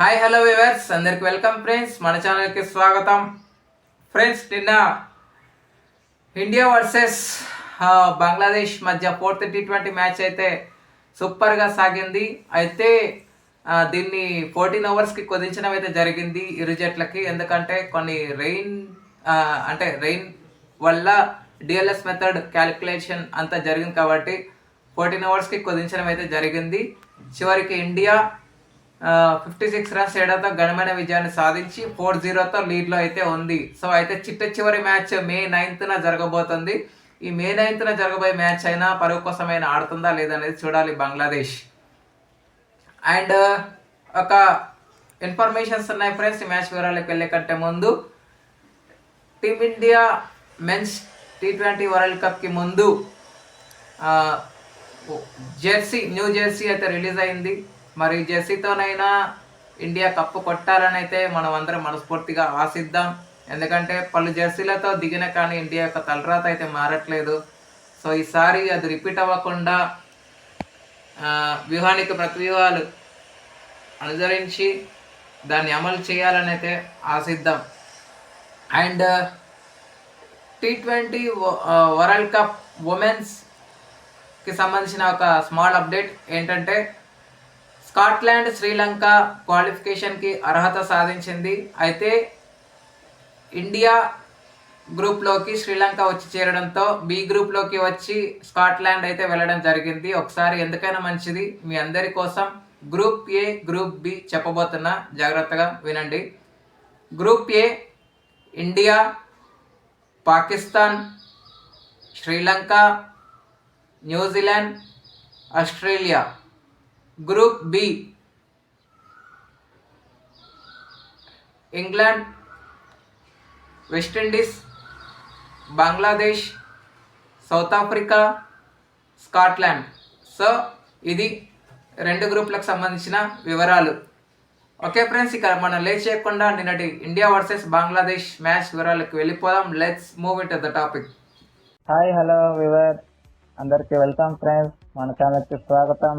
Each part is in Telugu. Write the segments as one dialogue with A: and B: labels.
A: హాయ్ హలో వివర్స్ అందరికి వెల్కమ్ ఫ్రెండ్స్ మన ఛానల్కి స్వాగతం. ఫ్రెండ్స్ నిన్న ఇండియా వర్సెస్ బంగ్లాదేశ్ మధ్య ఫోర్త్ టీ ట్వంటీ మ్యాచ్ అయితే సూపర్గా సాగింది. అయితే దీన్ని ఫోర్టీన్ అవర్స్కి కుదించడం అయితే జరిగింది ఇరు జట్లకి. ఎందుకంటే కొన్ని రెయిన్ అంటే రెయిన్ వల్ల డిఎల్ఎస్ మెథడ్ క్యాలిక్యులేషన్ అంతా జరిగింది కాబట్టి ఫోర్టీన్ అవర్స్కి కుదించడం అయితే జరిగింది. చివరికి ఇండియా ఫిఫ్టీ సిక్స్ రన్స్ తేడాతో ఘనమైన విజయాన్ని సాధించి ఫోర్ జీరోతో లీడ్లో అయితే ఉంది. సో అయితే చిట్ట చివరి మ్యాచ్ మే నైన్త్న జరగబోతుంది. ఈ మే నైన్త్న జరగబోయే మ్యాచ్ అయినా పరుగు కోసమైనా ఆడుతుందా లేదనేది చూడాలి బంగ్లాదేశ్. అండ్ ఒక ఇన్ఫర్మేషన్స్ ఉన్నాయి ఫ్రెండ్స్ ఈ మ్యాచ్ వివరాలకు వెళ్ళే కంటే ముందు. Team India men's T twenty world కప్కి ముందు జెర్సీ న్యూ జెర్సీ అయితే రిలీజ్ అయింది. మరి జెర్సీతోనైనా ఇండియా కప్పు కొట్టాలని అయితే మనం అందరం మనస్ఫూర్తిగా ఆశిద్దాం. ఎందుకంటే పలు జెర్సీలతో దిగిన కానీ ఇండియా యొక్క తలరాత అయితే మారట్లేదు. సో ఈసారి అది రిపీట్ అవ్వకుండా వ్యూహానికి ప్రతివ్యూహాలు అనుసరించి దాన్ని అమలు చేయాలని అయితే ఆశిద్దాం. And T twenty world cup ఉమెన్స్కి సంబంధించిన ఒక స్మాల్ అప్డేట్ ఏంటంటే స్కాట్లాండ్ శ్రీలంక క్వాలిఫికేషన్కి అర్హత సాధించింది. అయితే ఇండియా గ్రూప్లోకి శ్రీలంక వచ్చి చేరడంతో బి గ్రూప్లోకి వచ్చి స్కాట్లాండ్ అయితే వెళ్ళడం జరిగింది. ఒకసారి ఎందుకైనా మంచిది. మీ అందరి కోసం గ్రూప్ ఏ గ్రూప్ బి చెప్పబోతున్నా. జాగ్రత్తగా వినండి. Group A India Pakistan Sri Lanka New Zealand Australia. Group B England West Indies Bangladesh South Africa Scotland. So ఇది రెండు గ్రూపులకు సంబంధించిన వివరాలు. ఓకే ఫ్రెండ్స్ ఇక మనం లేట్ చేయకుండా నిన్నటి ఇండియా వర్సెస్ బంగ్లాదేశ్ మ్యాచ్ వివరాలకు వెళ్ళిపోదాం. Let's move it the topic
B: hi hello viewer అందరికీ వెల్కమ్ ఫ్రెండ్స్. మన ఛానల్కి స్వాగతం.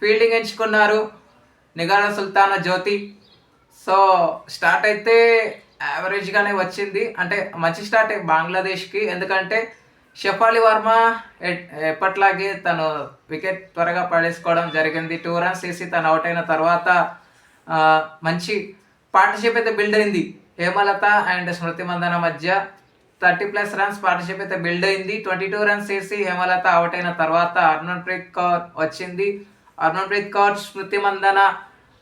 A: ఫీల్డింగ్ ఎంచుకున్నారు నిగాన సుల్తానా జ్యోతి. సో స్టార్ట్ అయితే యావరేజ్గానే వచ్చింది. అంటే మంచి స్టార్ట్ బంగ్లాదేశ్కి. ఎందుకంటే షఫాలి వర్మ ఎ- ఎప్పట్లాగే తను వికెట్ త్వరగా పడేసుకోవడం జరిగింది. టూ రన్స్ వేసి తను అవుట్ అయిన తర్వాత మంచి పార్ట్నర్షిప్ అయితే బిల్డ్ అయింది. హేమలత అండ్ స్మృతి మందన మధ్య థర్టీ ప్లస్ రన్స్ పార్ట్నర్షిప్ అయితే బిల్డ్ అయింది. ట్వంటీ టూ రన్స్ వేసి హేమలత అవుట్ అయిన తర్వాత హర్మన్ ప్రీత్ కౌర్ వచ్చింది. అరుణప్రీత్ కౌర్ స్మృతి మందన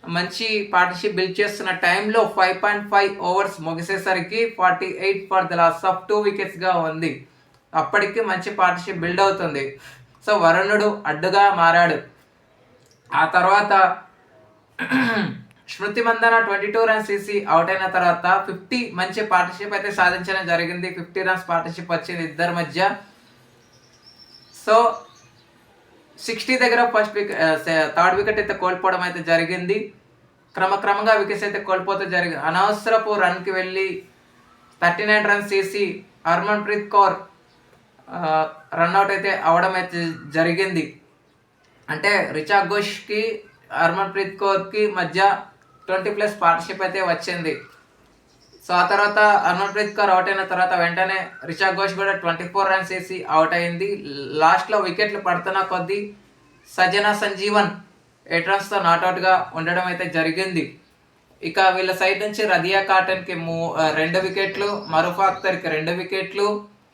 A: మంచి పార్ట్నర్షిప్ బిల్డ్ చేస్తున్న టైంలో five point five overs ముగిసేసరికి forty eight for the loss of two వికెట్స్గా ఉంది. అప్పటికి మంచి పార్ట్నర్షిప్ బిల్డ్ అవుతుంది. సో వరుణుడు అడ్డుగా మారాడు. ఆ తర్వాత Smriti Mandhana twenty two runs తీసి అవుట్ అయిన తర్వాత ఫిఫ్టీ మంచి పార్ట్నర్షిప్ అయితే సాధించడం జరిగింది. ఫిఫ్టీ రన్స్ పార్ట్నర్షిప్ వచ్చింది ఇద్దరి మధ్య. సో సిక్స్టీ దగ్గర ఫస్ట్ వికెట్ థర్డ్ వికెట్ అయితే కోల్పోవడం అయితే జరిగింది. క్రమక్రమంగా వికెట్స్ అయితే కోల్పోతే జరిగింది అనవసరపు రన్కి వెళ్ళి థర్టీ నైన్ రన్స్ చేసి హర్మన్ ప్రీత్ కౌర్ రన్అట్ అయితే అవడం అయితే జరిగింది. అంటే రిచా ఘోష్కి హర్మన్ ప్రీత్ కౌర్కి మధ్య ట్వంటీ ప్లస్ పార్ట్నర్షిప్ అయితే వచ్చింది. సో ఆ తర్వాత హర్మన్ కౌర్ అవుట్ అయిన తర్వాత వెంటనే రిషా ఘోష్ కూడా ట్వంటీ ఫోర్ రన్స్ వేసి అవుట్ అయింది. లాస్ట్లో వికెట్లు పడుతున్న కొద్దీ సజనా సంజీవన్ ఎయిట్ రన్స్తో నాట్అవుట్గా ఉండడం అయితే జరిగింది. ఇక వీళ్ళ సైడ్ నుంచి రదియా కాటన్కి మూ రెండు వికెట్లు మరుఫా అఖ్తర్కి రెండు వికెట్లు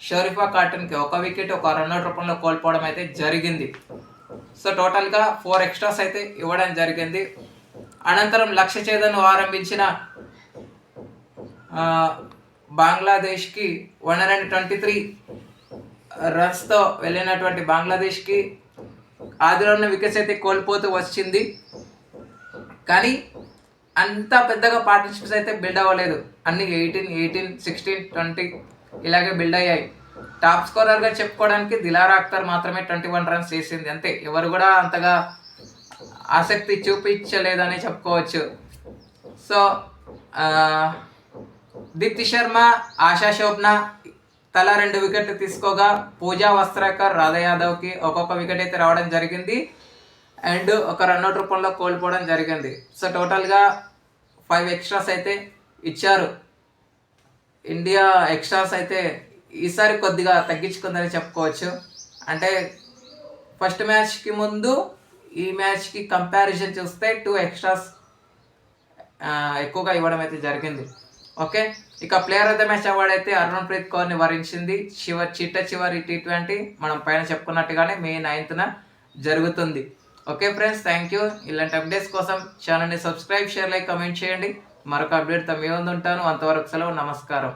A: షరీఫా కాటన్కి ఒక వికెట్ ఒక రన్అట్ రూపంలో కోల్పోవడం అయితే జరిగింది. సో టోటల్గా ఫోర్ ఎక్స్ట్రాస్ అయితే ఇవ్వడం జరిగింది. అనంతరం లక్ష్య చేదను ఆరంభించిన బంగ్లాదేశ్కి వన్ హండ్రెడ్ ట్వంటీ త్రీ రన్స్తో వెళ్ళినటువంటి బంగ్లాదేశ్కి ఆదిలో ఉన్న వికెట్స్ అయితే కోల్పోతూ వచ్చింది. కానీ అంత పెద్దగా పార్ట్నర్షిప్స్ అయితే బిల్డ్ అవ్వలేదు. అన్ని ఎయిటీన్ ఎయిటీన్ సిక్స్టీన్ ట్వంటీ ఇలాగే బిల్డ్ అయ్యాయి. టాప్ స్కోరర్గా చెప్పుకోవడానికి దిలారా అఖ్తర్ మాత్రమే ట్వంటీ వన్ రన్స్ చేసింది. అంతే. ఎవరు కూడా అంతగా ఆసక్తి చూపించలేదని చెప్పుకోవచ్చు. సో దీప్తి శర్మ ఆశా శోభన తలా రెండు వికెట్లు తీసుకోగా పూజా వస్త్రాకర్ రాధా యాదవ్కి ఒక్కొక్క వికెట్ అయితే రావడం జరిగింది. అండ్ ఒక రన్అట్ రూపంలో కోల్పోవడం జరిగింది. సో టోటల్గా ఫైవ్ ఎక్స్ట్రాస్ అయితే ఇచ్చారు. ఇండియా ఎక్స్ట్రాస్ అయితే ఈసారి కొద్దిగా తగ్గించుకుందని చెప్పుకోవచ్చు. అంటే ఫస్ట్ మ్యాచ్కి ముందు ఈ మ్యాచ్కి కంపారిజన్ చూస్తే టూ ఎక్స్ట్రాస్ ఎక్కువగా ఇవ్వడం అయితే జరిగింది. ఓకే? ఇక player of the match award అయితే అరుణ్ ప్రీత్ కౌర్ని వరించింది చివరి చిట్ట చివరి టీ ట్వంటీ మనం పైన చెప్పుకున్నట్టుగానే మే నైన్త్న జరుగుతుంది. ఓకే ఫ్రెండ్స్ థ్యాంక్ యూ ఇలాంటి అప్డేట్స్ కోసం ఛానల్ని సబ్స్క్రైబ్ షేర్ లైక్ కమెంట్ చేయండి. మరొక అప్డేట్తో మీ ముందు ఉంటాను. అంతవరకు సెలవు నమస్కారం.